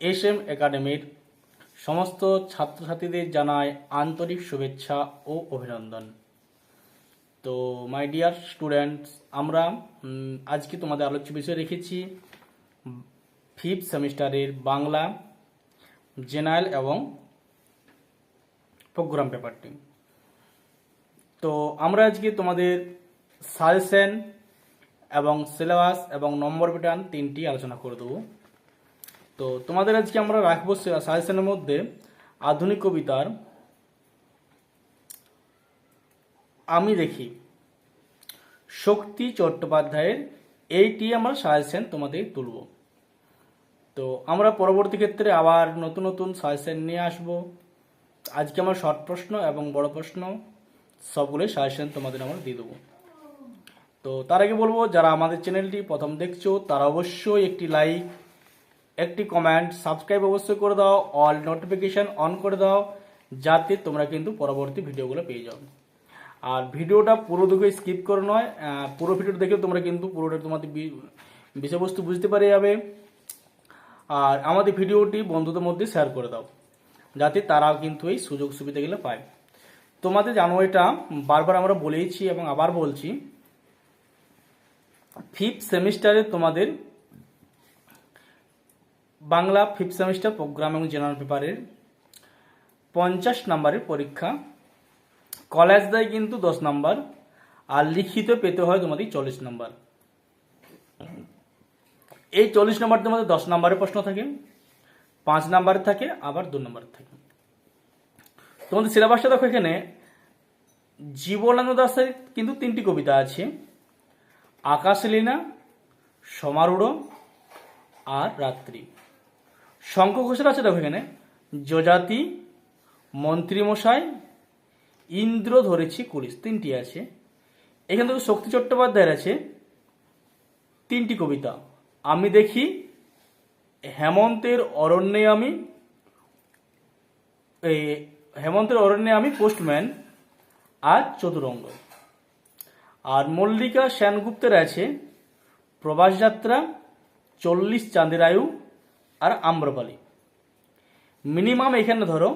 S M একাডেমির সমস্ত ছাত্রছাত্রীদের জানায় আন্তরিক শুভেচ্ছা ও অভিনন্দন। তো মাই ডিয়ার স্টুডেন্টস আমরা আজকে তোমাদের আলোচ্য বিষয় রেখেছি ফিফথ সেমিস্টারের বাংলা, জেনারেল এবং প্রোগ্রাম পেপারটি তো, আমরা আজকে তোমাদের সাজেশন এবং সিলেবাস এবং নম্বর প্যাটার্ন তিনটি আলোচনা করে দেবো। তো তোমাদের আজকে আমরা রাখব সাজেশনের মধ্যে আধুনিক কবিতার আমি দেখি। শক্তি চট্টোপাধ্যায়ের এইটি আমরা সাজেশন তোমাদের তুলব। তো আমরা পরবর্তী ক্ষেত্রে আবার নতুন নতুন সাজেশন নিয়ে আসব। আজকে আমার শর্ট প্রশ্ন এবং বড় প্রশ্ন, সবগুলোই সাজেশন তোমাদের আমরা দিয়ে দেবো। তো তার আগে বলব, যারা আমাদের চ্যানেলটি প্রথম দেখছ, তারা অবশ্যই একটি লাইক একটি কমেন্ট, সাবস্ক্রাইব অবশ্যই করে দাও, অল নোটিফিকেশন অন করে দাও, যাতে তোমরা কিন্তু পরবর্তী ভিডিওগুলো পেয়ে যাও। আর ভিডিওটা পুরো দিকে স্কিপ করে নয় পুরো ভিডিওটা দেখে তোমরা কিন্তু পুরোটা তোমাদের বিষয়বস্তু বুঝতে পারে যাবে। আর আমাদের ভিডিওটি বন্ধুদের মধ্যে শেয়ার করে দাও, যাতে তারাও কিন্তু এই সুযোগ সুবিধাগুলো পায়। তোমাদের জানো এটা, বারবার আমরা বলেইছি এবং আবার বলছি ফিফথ সেমিস্টারে তোমাদের বাংলা ফিফথ সেমিস্টার প্রোগ্রাম এবং জেনারেল পেপারের পঞ্চাশ নম্বরের পরীক্ষা। কলেজ দেয় কিন্তু দশ নম্বর, আর লিখিত পেতে হয় তোমাদের চল্লিশ নম্বর। এই চল্লিশ নম্বর তোমাদের দশ নম্বরের প্রশ্ন থাকে, পাঁচ নম্বরের থাকে, আবার দু নম্বরের থাকে। তোমাদের সিলেবাসটা দেখো এখানে। জীবনানন্দ দাসের কিন্তু তিনটি কবিতা আছে আকাশলীনা সমারূঢ় আর রাত্রি। শঙ্খ ঘোষের আছে দেখো এখানে। যজাতি, মন্ত্রীমশাই, ইন্দ্র ধরেছি কুলিশ, তিনটি আছে। এখান থেকে শক্তি চট্টোপাধ্যায়ের আছে তিনটি কবিতা। আমি দেখি হেমন্তের অরণ্যে আমি এই হেমন্তের অরণ্যে আমি পোস্টম্যান আর চতুরঙ্গ। আর মল্লিকা সেনগুপ্তের আছে প্রবাসযাত্রা, চল্লিশ চাঁদের আয়ু আম্রপালি। মিনিমাম এখানে ধরো,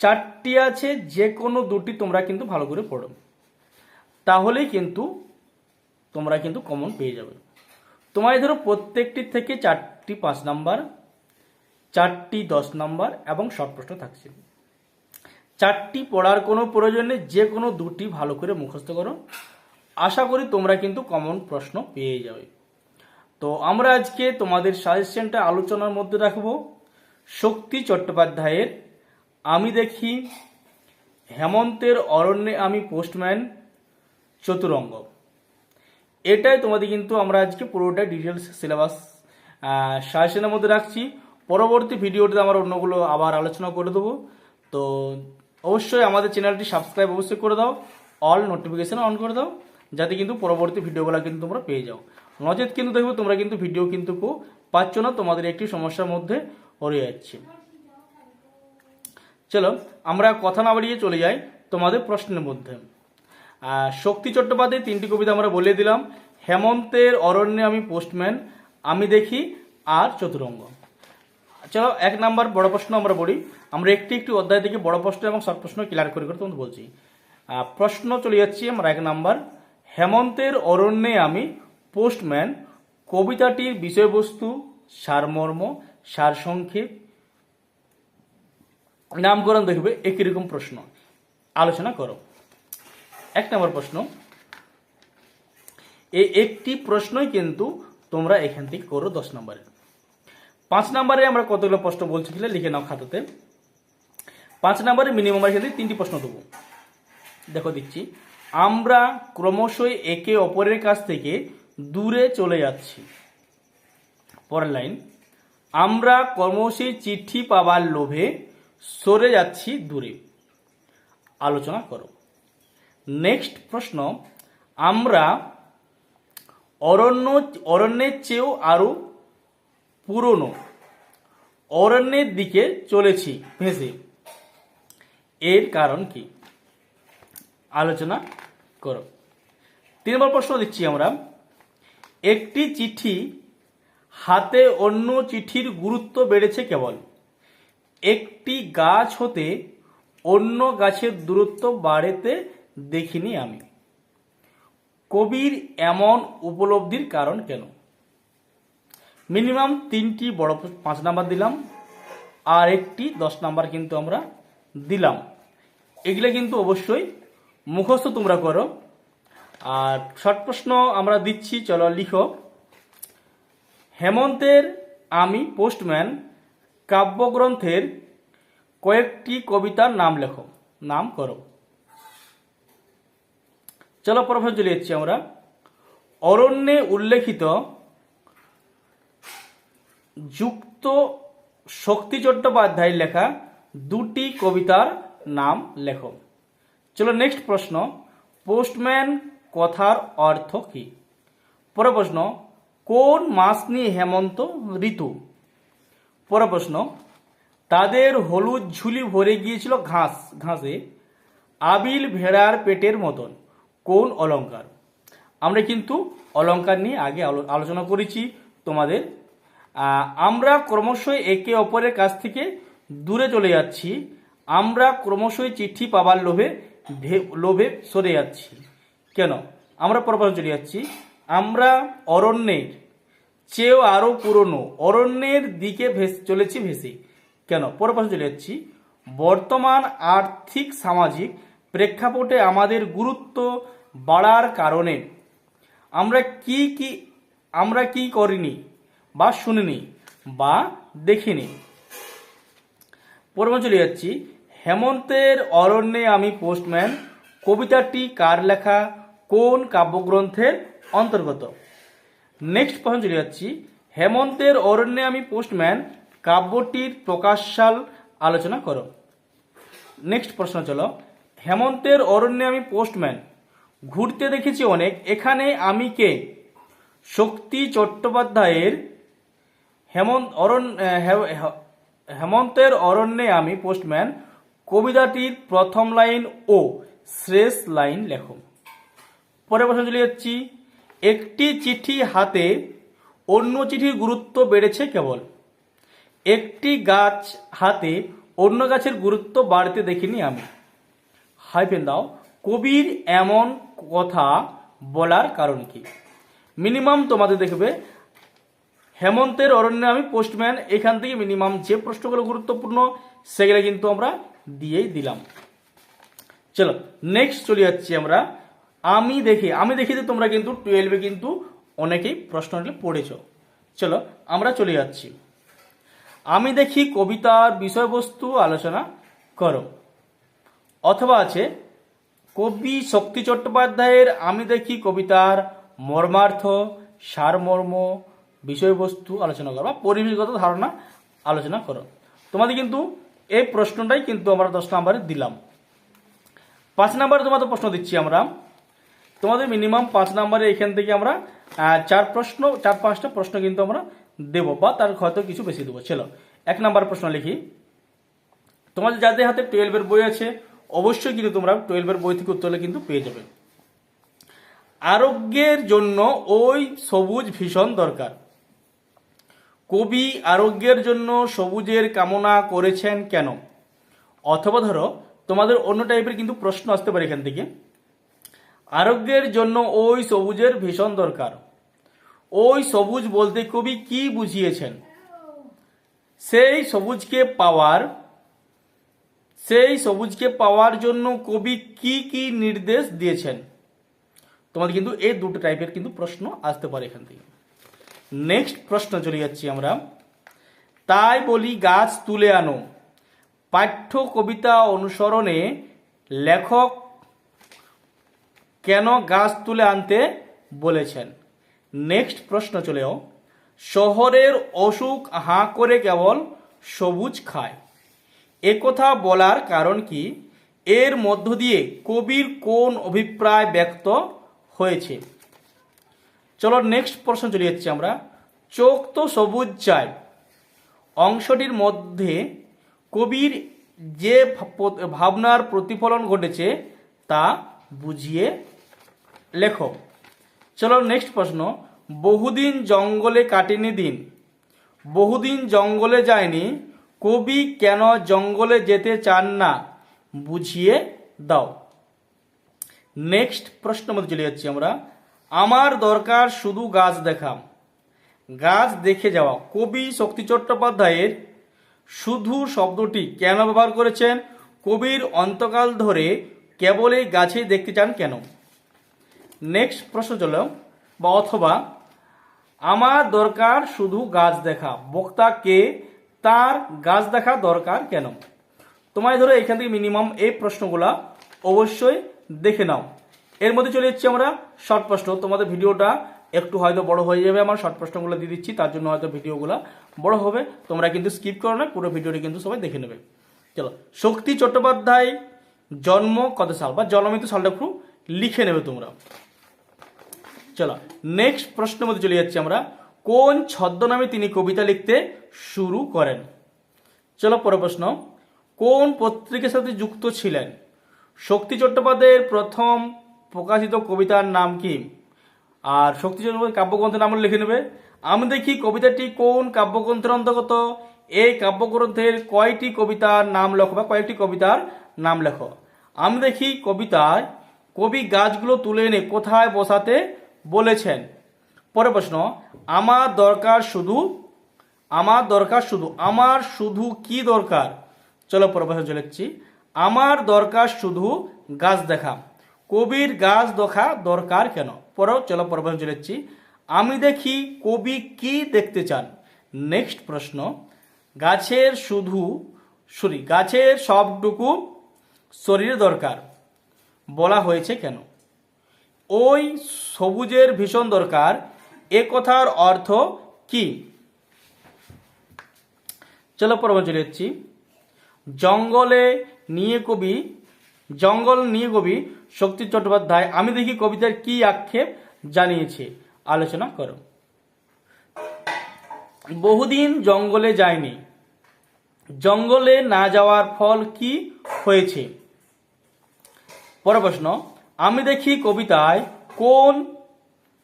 চারটি আছে যে কোনো দুটি তোমরা কিন্তু ভালো করে পড়ো। তাহলেই কিন্তু তোমরা কিন্তু কমন পেয়ে যাবে। তোমায় ধরো প্রত্যেকটি থেকে চারটি পাঁচ নাম্বার চারটি দশ নাম্বার এবং শর্ট প্রশ্ন থাকছে। চারটি পড়ার কোনো প্রয়োজন যে কোনো দুটি ভালো করে মুখস্থ করো। আশা করি তোমরা কিন্তু কমন প্রশ্ন পেয়ে যাবে। তো আমরা আজকে তোমাদের সাজেশনটা আলোচনার মধ্যে রাখব। শক্তি চট্টোপাধ্যায়ের আমি দেখি, হেমন্তের অরণ্যে আমি পোস্টম্যান চতুরঙ্গ। এটাই তোমাদের কিন্তু আমরা আজকে পুরোটা ডিটেলস সিলেবাস সাজেশনের মধ্যে রাখছি। পরবর্তী ভিডিওতে আমরা অন্যগুলো আবার আলোচনা করে দেবো। তো অবশ্যই আমাদের চ্যানেলটি সাবস্ক্রাইব অবশ্যই করে দাও, অল নোটিফিকেশান অন করে দাও, যাতে কিন্তু পরবর্তী ভিডিওগুলো কিন্তু তোমরা পেয়ে যাও। নচেত কিন্তু দেখবে তোমরা কিন্তু ভিডিও কিন্তু কো পাচ্ছ না, তোমাদের একটি সমস্যার মধ্যে হয়ে যাচ্ছে। চলো, আমরা কথা না বাড়িয়ে চলে যাই তোমাদের প্রশ্নের মধ্যে। শক্তি চট্টোপাধ্যায় তিনটি কবিতা আমরা বলে দিলাম, হেমন্তের অরণ্যে আমি পোস্টম্যান, আমি দেখি আর চতুরঙ্গ। চলো, এক নাম্বার বড় প্রশ্ন আমরা বলি আমরা একটি একটি অধ্যায় থেকে বড় প্রশ্ন এবং শর্ট প্রশ্ন ক্লিয়ার করে করে তোমাদের বলছি। প্রশ্ন চলে যাচ্ছি, আমরা এক নাম্বার, হেমন্তের অরণ্যে আমি পোস্টম্যান, কবিতাটির বিষয়বস্তু, সারমর্ম, সারসংক্ষেপ, নামকরণ দেখবে একই রকম প্রশ্ন। আলোচনা করো। এক নম্বর প্রশ্ন। এই একটি প্রশ্নই কিন্তু তোমরা এখান থেকে করো দশ নম্বরে। পাঁচ নম্বরে আমরা কতগুলো প্রশ্ন বলছি কিনা লিখে নাও খাতাতে। পাঁচ নম্বরে মিনিমাম এখান থেকে তিনটি প্রশ্ন দেবো। দেখো দিচ্ছি। আমরা ক্রমশই একে অপরের কাছ থেকে দূরে চলে যাচ্ছি। পরের লাইন, আমরা ক্রমশই চিঠি পাবার লোভে সরে যাচ্ছি দূরে। আলোচনা করো। নেক্সট প্রশ্ন, আমরা অরণ্য, অরণ্যের চেয়েও আরও পুরনো অরণ্যের দিকে চলেছি ভেসে। এর কারণ কি? আলোচনা করো। তিন নম্বর প্রশ্ন দিচ্ছি আমরা। একটি চিঠি হাতে অন্য চিঠির গুরুত্ব বেড়েছে কেবল। একটি গাছ হতে অন্য গাছের দূরত্ব বাড়েতে দেখিনি আমি। কবির এমন উপলব্ধির কারণ কেন? মিনিমাম তিনটি বড় পাঁচ নাম্বার দিলাম, আর একটি দশ নাম্বার কিন্তু আমরা দিলাম। এগুলো কিন্তু অবশ্যই মুখস্থ তোমরা করো। আর শর্ট প্রশ্ন আমরা দিচ্ছি, চলো লিখো। হেমন্তের আমি পোস্টম্যান কাব্যগ্রন্থের কয়েকটি কবিতার নাম লেখো। নাম করো। চলো প্রথমে চলে যাচ্ছি আমরা। অরণ্যে উল্লেখিত যুক্ত শক্তি চট্টোপাধ্যায়ের লেখা দুটি কবিতার নাম লেখো। চলো নেক্সট প্রশ্ন। পোস্টম্যান কথার অর্থ কি? পরের প্রশ্ন, কোন মাস নিয়ে হেমন্ত ঋতু? পরের প্রশ্ন, তাদের হলুদ ঝুলি ভরে গিয়েছিল ঘাস, ঘাসে আবিল ভেড়ার পেটের মতন। কোন অলংকার আমরা কিন্তু অলংকার নিয়ে আগে আলো- আলোচনা করেছি তোমাদের। আমরা ক্রমশই একে অপরের কাছ থেকে দূরে চলে যাচ্ছি। আমরা ক্রমশই চিঠি পাবার লোভে লোভে সরে যাচ্ছি। কেন? আমরা পরপর চলে যাচ্ছি। আমরা অরণ্যের চেয়েও আরও পুরনো, অরণ্যের দিকে চলেছি ভেসে। কেন? পরপর চলে যাচ্ছি। বর্তমান আর্থিক সামাজিক প্রেক্ষাপটে আমাদের গুরুত্ব বাড়ার কারণে আমরা কি কি, আমরা কি করিনি বা শুনিনি বা দেখিনি। পরম চলে যাচ্ছি। হেমন্তের অরণ্যে আমি পোস্টম্যান। কবিতাটি কার লেখা? কোন কাব্যগ্রন্থের অন্তর্গত? নেক্সট প্রশ্ন চলে যাচ্ছি। হেমন্তের অরণ্যে আমি পোস্টম্যান কাব্যটির প্রকাশসাল আলোচনা করো। নেক্সট প্রশ্ন চলো। হেমন্তের অরণ্যে আমি পোস্টম্যান ঘুরতে দেখেছি অনেক। এখানে আমি কে? শক্তি চট্টোপাধ্যায়ের হেমন্ত অরণ্য হেমন্তের অরণ্যে আমি পোস্টম্যান কবিতাটির প্রথম লাইন ও শেষ লাইন লেখো। পরের প্রশ্ন চলে যাচ্ছি। একটি চিঠি হাতে অন্য চিঠির গুরুত্ব বেড়েছে কেবল? একটি গাছ হাতে অন্য গাছের গুরুত্ব বাড়তে দেখিনি আমি। হাইফেন দাও, কবির এমন কথা বলার কারণ কি? মিনিমাম তোমাদের দেখবে, হেমন্তের অরণ্যে আমি পোস্টম্যান, এখান থেকে মিনিমাম যে প্রশ্নগুলো গুরুত্বপূর্ণ, সেগুলো কিন্তু আমরা দিয়েই দিলাম। চলো নেক্সট চলে যাচ্ছি আমরা। আমি দেখি আমি দেখি যে তোমরা কিন্তু টুয়েলভে কিন্তু অনেকেই প্রশ্নগুলো পড়েছ। চলো, আমরা চলে যাচ্ছি। আমি দেখি কবিতার বিষয়বস্তু আলোচনা করো। অথবা আছে, কবি শক্তি চট্টোপাধ্যায়ের আমি দেখি কবিতার মর্মার্থ, সারমর্ম বিষয়বস্তু আলোচনা করো, বা পরিবেশগত ধারণা আলোচনা করো। তোমাদের কিন্তু এই প্রশ্নটাই কিন্তু আমরা দশ নম্বরে দিলাম। পাঁচ নম্বরে তোমাদের প্রশ্ন দিচ্ছি আমরা। তোমাদের মিনিমাম পাঁচ নাম্বারে এখান থেকে আমরা চার প্রশ্ন, চার পাঁচটা প্রশ্ন কিন্তু আমরা দেবো, বা তার হয়তো কিছু বেশি দেবো। চলো, এক নম্বর প্রশ্ন লিখি। তোমাদের যাদের হাতে টুয়েলভের বই আছে, অবশ্যই কিন্তু তোমরা টুয়েলভের বই থেকে উত্তরলে কিন্তু পেয়ে যাবে। আরোগ্যের জন্য ওই সবুজ ভীষণ দরকার। কবি আরোগ্যের জন্য সবুজের কামনা করেছেন কেন? অথবা ধরো, তোমাদের অন্য টাইপের কিন্তু প্রশ্ন আসতে পারে এখান থেকে। আরোগ্যের জন্য ওই সবুজের ভীষণ দরকার। ওই সবুজ বলতে কবি কি বুঝিয়েছেন? সেই সবুজকে পাওয়ার, সেই সবুজকে পাওয়ার জন্য কবি কি কি নির্দেশ দিয়েছেন? তোমাদের কিন্তু এই দুটো টাইপের কিন্তু প্রশ্ন আসতে পারে এখান থেকে। নেক্সট প্রশ্ন চলে যাচ্ছি আমরা। তাই বলি গাছ তুলে আনো। পাঠ্য কবিতা অনুসরণে লেখক কেন গাছ তুলে আনতে বলেছেন? নেক্সট প্রশ্ন চলেও শহরের অসুখ হাঁ করে কেবল সবুজ খায়। একথা বলার কারণ কি? এর মধ্য দিয়ে কবির কোন অভিপ্রায় ব্যক্ত হয়েছে? চলো নেক্সট প্রশ্ন চলে যাচ্ছি আমরা। চোখ তো সবুজ চাই অংশটির মধ্যে কবির যে ভাবনার প্রতিফলন ঘটেছে তা বুঝিয়ে লেখো। চলো নেক্সট প্রশ্ন। বহুদিন জঙ্গলে কাটেনি দিন। বহুদিন জঙ্গলে যায়নি। কবি কেন জঙ্গলে যেতে চান না? বুঝিয়ে দাও। নেক্সট প্রশ্ন মধ্যে চলে যাচ্ছি আমরা। আমার দরকার শুধু গাছ দেখা। গাছ দেখে যাওয়া। কবি শক্তি চট্টোপাধ্যায়ের শুধু শব্দটি কেন ব্যবহার করেছেন? কবির অন্তকাল ধরে কেবল এই গাছেই দেখতে চান কেন? নেক্সট প্রশ্ন চল, বা অথবা, আমার দরকার শুধু গাছ দেখা। বক্তা কে, তার গাছ দেখা দরকার কেন? তোমায় ধরো এখান থেকে মিনিমাম এই প্রশ্নগুলা অবশ্যই দেখে নাও। এর মধ্যে চলে যাচ্ছি আমরা শর্ট প্রশ্ন। তোমাদের ভিডিওটা একটু হয়তো বড় হয়ে যাবে, আমার শর্ট প্রশ্নগুলো দিয়ে দিচ্ছি, তার জন্য হয়তো ভিডিওগুলো বড় হবে। তোমরা কিন্তু স্কিপ করো না, পুরো ভিডিওটি কিন্তু সবাই দেখে নেবে। চলো, শক্তি চট্টোপাধ্যায় জন্ম কত সাল? বা জন্মমৃত্যু সালটা একটু লিখে নেবে তোমরা। চলো নেক্সট প্রশ্নের মধ্যে চলে যাচ্ছি আমরা। কোন ছদ্মনামে তিনি কবিতা লিখতে শুরু করেন? চলো, পরের প্রশ্ন। কোন পত্রিকার সাথে যুক্ত ছিলেন? শক্তি চট্টোপাধ্যায়ের প্রথম প্রকাশিত কবিতার নাম কি? আর শক্তি চট্টোপাধ্যায় কাব্যগ্রন্থের নাম লিখে নেবে। আমি দেখি কবিতাটি কোন কাব্যগ্রন্থের অন্তর্গত? এই কাব্যগ্রন্থের কয়টি কবিতার নাম লেখো বা কয়েকটি কবিতার নাম লেখো? আমি দেখি কবিতায় কবি গাছগুলো তুলে এনে কোথায় বসাতে বলেছেন। পরের প্রশ্ন, আমার দরকার শুধু, আমার দরকার শুধু, আমার শুধু কি দরকার? চলো পরের প্রশ্ন চলে আমার দরকার শুধু গাছ দেখা। কবির গাছ দেখা দরকার কেন? পরেও চলো পরের প্রশ্ন চলে আমি দেখি কবি কি দেখতে চান? নেক্সট প্রশ্ন, গাছের শুধু, সরি, গাছের সবটুকু শরীরে দরকার। বলা হয়েছে কেন? ওই সবুজের ভীষণ দরকার। এ কথার অর্থ কি? চলো পর্ব চলে যাচ্ছি। জঙ্গলে নিয়ে কবি, জঙ্গল নিয়ে কবি শক্তি চট্টোপাধ্যায়, আমি দেখি কবিতার কি আক্ষেপ জানিয়েছে। আলোচনা করো। বহুদিন জঙ্গলে যায়নি। জঙ্গলে না যাওয়ার ফল কি হয়েছে? পরের প্রশ্ন আমি দেখি কবিতায় কোন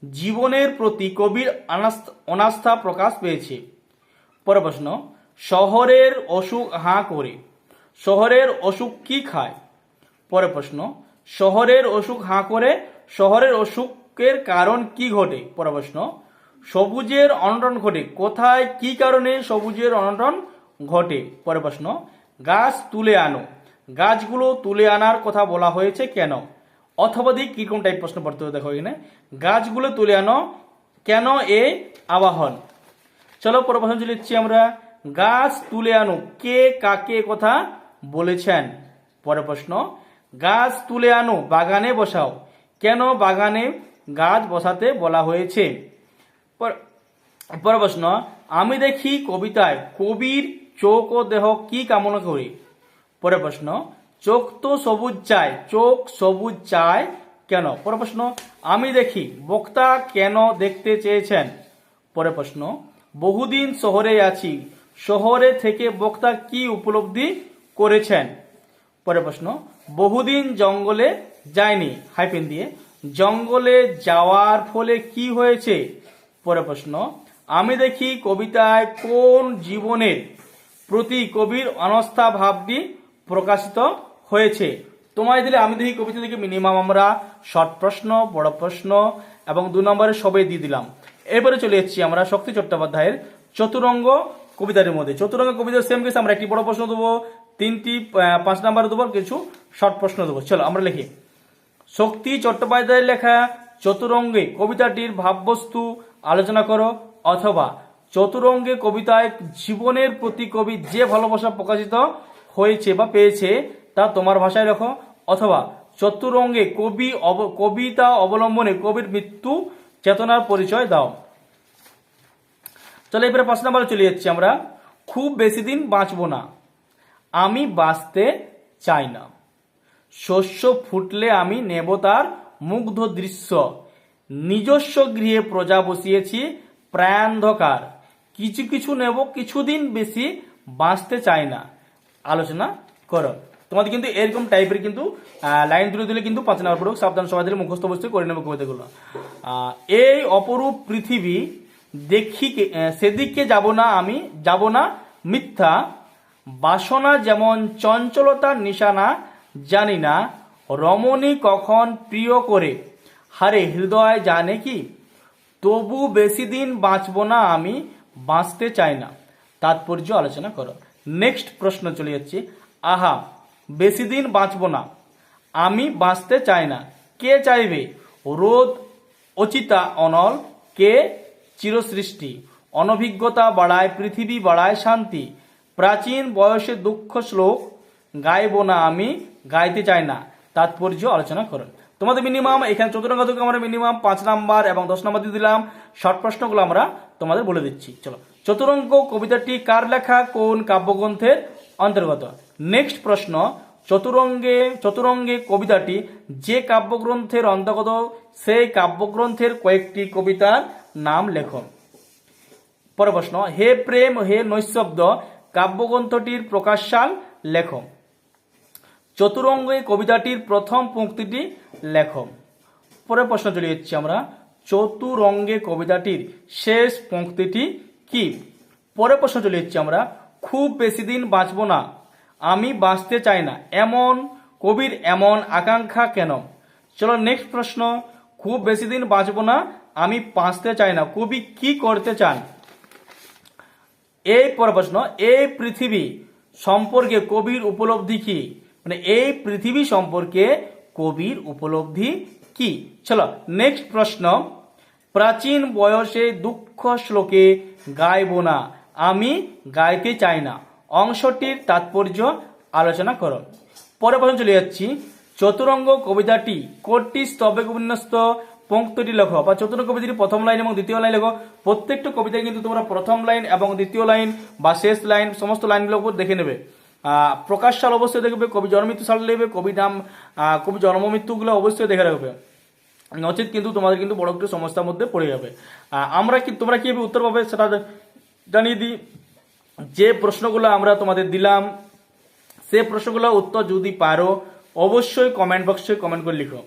জীবনের প্রতি কবির অনাস্থা প্রকাশ পেয়েছে। পরের প্রশ্ন, শহরের অসুখ হাঁ করে, শহরের অসুখ কি খায়? পরের প্রশ্ন, শহরের অসুখ হাঁ করে, শহরের অসুখের কারণ কি ঘটে? পরের প্রশ্ন, সবুজের অনটন ঘটে, কোথায় কি কারণে সবুজের অনটন ঘটে? পরের প্রশ্ন, গাছ তুলে আনো, গাছগুলো তুলে আনার কথা বলা হয়েছে কেন? অথবা দিক কীরকম টাইপ প্রশ্ন পড়তে হবে দেখো এখানে? গাছগুলো তুলে আনো। কেন এ? আবাহন। চলো পরের প্রশ্ন যাচ্ছি আমরা। গাছ তুলে আনো কে, কাকে, কথা বলেছেন? পরের প্রশ্ন। গাছ তুলে আনো বাগানে বসাও। কেন বাগানে গাছ বসাতে বলা হয়েছে? পর- প্রশ্ন। আমি দেখি কবিতায় কবির চোখ ও দেহ কি কামনা করে? পরের প্রশ্ন। চোখ তো সবুজ চায়, চোখ সবুজ চায় কেন? পরের প্রশ্ন, আমি দেখি বক্তা কেন দেখতে চেয়েছেন? পরের প্রশ্ন, বহুদিন শহরে আছি, শহরে থেকে বক্তা কি উপলব্ধি করেছেন? পরের প্রশ্ন, বহুদিন জঙ্গলে যায়নি। হাইপেন দিয়ে, জঙ্গলে যাওয়ার ফলে কি হয়েছে? পরের প্রশ্ন, আমি দেখি কবিতায় কোন জীবনের প্রতি কবির অনস্থা ভাবটি প্রকাশিত হয়েছে। তোমায় দিলে আমি দেখি কবিতা থেকে মিনিমাম আমরা। শর্ট প্রশ্ন, বড় প্রশ্ন এবং দু নম্বরে সবাই দিয়ে দিলাম। এরপরে চলে যাচ্ছি আমরা শক্তি চট্টোপাধ্যায়ের চতুরঙ্গ কবিতার মধ্যে। চতুরঙ্গ কবিতার সেম কেস আমরা একটি বড় প্রশ্ন দেবো, তিনটি পাঁচ নাম্বার দেবো, কিছু শর্ট প্রশ্ন দেবো। চলো, আমরা লিখি। শক্তি চট্টোপাধ্যায়ের লেখা, চতুরঙ্গে কবিতাটির ভাববস্তু আলোচনা করো। অথবা, চতুরঙ্গে কবিতায় জীবনের প্রতি কবি যে ভালোবাসা প্রকাশিত হয়েছে বা পেয়েছে তা তোমার ভাষায় লেখো। অথবা চতুরঙ্গে কবি কবিতা অবলম্বনে কবির মৃত্যু চেতনার পরিচয় দাও। চলো এবারে পাঁচ নাম্বারে চলে যাচ্ছি আমরা। খুব বেশি দিন বাঁচবো না। আমি বাঁচতে চাই না। শস্য ফুটলে আমি নেব তার মুগ্ধ দৃশ্য। নিজস্ব গৃহে প্রজা বসিয়েছি প্রায়ন্ধকার কিছু কিছু নেব, কিছুদিন বেশি বাঁচতে চাই না। আলোচনা করো। তোমাদের কিন্তু এরকম টাইপের কিন্তু লাইন তুলে দিলে কিন্তু পাঁচ নম্বর পড়ুক সাবধান সবাই দিলে মুখস্থ অবশ্যই করে নেবে কবিতাগুলো এই অপরূপ পৃথিবী দেখি সেদিকে যাব না আমি, যাব না মিথ্যা, বাসনা যেমন চঞ্চলতার নিশানা, জানি না রমণী কখন প্রিয় করে। হারে হৃদয় জানে কি? তবু বেশি দিন বাঁচব না আমি, বাঁচতে চাই না। তাৎপর্য আলোচনা করো। নেক্সট প্রশ্ন চলে যাচ্ছে, আহা বেশি দিন বাঁচব না। আমি বাঁচতে চাই না। কে চাইবে? রোদ অচিতা, অনল, কে? চিরসৃষ্টি। অনভিজ্ঞতা বাড়ায়, পৃথিবী বাড়ায় শান্তি। প্রাচীন বয়সে দুঃখ শ্লোক, গাইব না আমি, গাইতে চাই না। তাৎপর্য আলোচনা করেন। তোমাদের মিনিমাম এখানে চতুরঙ্গ থেকে আমরা মিনিমাম পাঁচ নাম্বার এবং দশ নাম্বার দিয়ে দিলাম। শর্ট প্রশ্নগুলো আমরা তোমাদের বলে দিচ্ছি। চলো। চতুরঙ্গ কবিতাটি কার লেখা? কোন কাব্যগ্রন্থের অন্তর্গত? নেক্সট প্রশ্ন, চতুরঙ্গে চতুরঙ্গে কবিতাটি যে কাব্যগ্রন্থের অন্তর্গত, সেই কাব্যগ্রন্থের কয়েকটি কবিতার নাম লেখো। পরে প্রশ্ন, হে প্রেম, হে নৈশব্দ, কাব্যগ্রন্থটির প্রকাশসাল লেখ। চতুরঙ্গে কবিতাটির প্রথম পঙ্ক্তিটি লেখ। পরে প্রশ্ন চলে যাচ্ছি আমরা, চতুরঙ্গে কবিতাটির শেষ পঙ্ক্তিটি কি? পরে প্রশ্ন চলে যাচ্ছি আমরা, খুব বেশি দিন বাঁচব না আমি বাঁচতে চাই না। এমন কবির এমন আকাঙ্ক্ষা কেন? চলো নেক্সট প্রশ্ন। খুব বেশি দিন বাঁচব না, আমি বাঁচতে চাই না। কবি কি করতে চান? এই পর প্রশ্ন, এই পৃথিবী সম্পর্কে কবির উপলব্ধি কি? মানে এই পৃথিবী সম্পর্কে কবির উপলব্ধি কি? চলো নেক্সট প্রশ্ন। প্রাচীন বয়সে দুঃখ শ্লোকে গাইব না, আমি গাইতে চাই না। অংশটির তাৎপর্য আলোচনা করো। পরে প্রশ্ন চলে যাচ্ছি। চতুরঙ্গ কবিতাটি কোটি স্তবে বিন্যস্ত পঙ্ক্তিটি লেখো, বা চতুরঙ্গ কবিতাটি প্রথম লাইন এবং দ্বিতীয় লাইন লেখো। প্রত্যেকটা কবিতায় কিন্তু তোমরা প্রথম লাইন এবং দ্বিতীয় লাইন বা শেষ লাইন সমস্ত লাইনগুলো উপর দেখে নেবে। প্রকাশ সাল অবশ্যই দেখবে কবি জন্মমৃত্যু সাল দেখবে কবি নাম কবি জন্ম মৃত্যুগুলো অবশ্যই দেখে রাখবে। নচেত কিন্তু তোমাদের কিন্তু বড় একটু সমস্যার মধ্যে পড়ে যাবে। আমরা কি, তোমরা কীভাবে উত্তর পাবে সেটা জানিয়ে দিই। যে প্রশ্নগুলো আমরা তোমাদের দিলাম, সে প্রশ্নগুলো উত্তর যদি পারো, অবশ্যই কমেন্ট বক্সে কমেন্ট করে লিখো।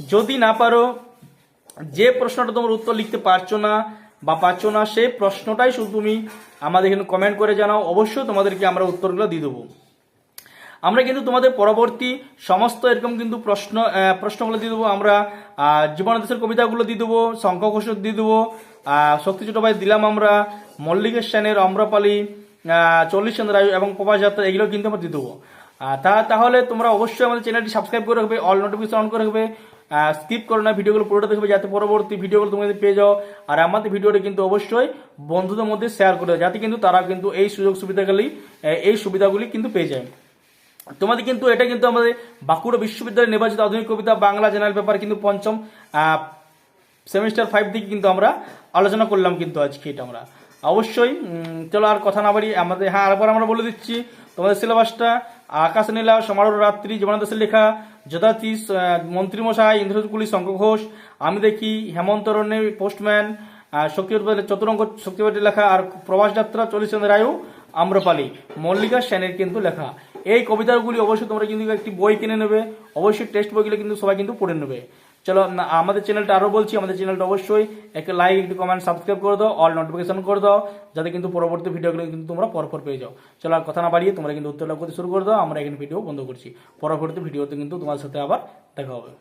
যদি না পারো, যে প্রশ্নটা তোমার উত্তর লিখতে পারছ না বা পারছ না সেই প্রশ্নটাই শুধু তুমি আমাদের এখানে কমেন্ট করে জানাও, অবশ্যই তোমাদেরকে আমরা উত্তরগুলো দিয়ে দেবো। আমরা কিন্তু তোমাদের পরবর্তী সমস্ত এরকম কিন্তু প্রশ্ন প্রশ্নগুলো দিয়ে দেবো। আমরা জীবনাদেশের কবিতাগুলো দিয়ে দেবো শঙ্খ ঘোষ দিয়ে দেবো শক্তি ছোট ভাই দিলাম আমরা, মল্লিকের সেনের অম্রপালি চল্লিশ চন্দ্র আয়ু এবং প্রভাস যাত্রা, এগুলো কিন্তু আমরা দিয়ে দেবো। তা, তাহলে তোমরা অবশ্যই আমাদের চ্যানেলটি সাবস্ক্রাইব করে রাখবে, অল নোটিফিকেশন অন করে রাখবে স্কিপ করো না, ভিডিওগুলো পুরোটা দেখবে যাতে পরবর্তী ভিডিওগুলো তোমাদের পেয়ে যাও। আর আমাদের ভিডিওটি কিন্তু অবশ্যই বন্ধুদের মধ্যে শেয়ার করে যাতে কিন্তু তারা কিন্তু এই সুযোগ সুবিধাগুলি এই সুবিধাগুলি কিন্তু পেয়ে যায়। তোমাদের কিন্তু এটা কিন্তু আমাদের বাঁকুড়া বিশ্ববিদ্যালয়ের নির্বাচিত আধুনিক কবিতা বাংলা জেনারেল পেপার কিন্তু পঞ্চম সেমিস্টার ফাইভ দিকে কিন্তু আমরা আলোচনা করলাম কিন্তু আজকে এটা আমরা। অবশ্যই চলো আর কথা না বাড়ি আমাদের হ্যাঁ আরেকবার আমরা বলে দিচ্ছি, তোমাদের সিলেবাসটা, আকাশ নীলা, সমারোহ রাত্রি জীবনাদাসের লেখা যথার্থী মন্ত্রীমশাই, ইন্দ্রজিৎ কুলি, শঙ্খ ঘোষ, আমি দেখি, হেমন্ত রণে পোস্টম্যান শক্তিপতি চতুরঙ্গ শক্তিপতি লেখা, আর প্রবাস যাত্রা চল্লিশ চন্দ্র রায়ু, আম্রপালি, মল্লিকা সেনের কিন্তু লেখা। এই কবিতাগুলি অবশ্যই তোমরা কিন্তু একটি বই কিনে নেবে, অবশ্যই টেক্সট বইগুলো কিন্তু সবাই কিন্তু পড়ে নেবে। চলো আমাদের চ্যানেলটা আরও বলছি, আমাদের চ্যানেলটা অবশ্যই একটা লাইক একটু কমেন্ট সাবস্ক্রাইব করে দাও অল নোটিফিকেশন করে দাও, যাতে কিন্তু পরবর্তী ভিডিওগুলো কিন্তু তোমরা পরপর পেয়ে যাও। চলো, আর কথা না বাড়িয়ে তোমরা কিন্তু উত্তর লাভ করতে শুরু করে দাও, আমরা এখানে ভিডিও বন্ধ করছি। পরবর্তী ভিডিওতে কিন্তু তোমার সাথে আবার দেখা হবে।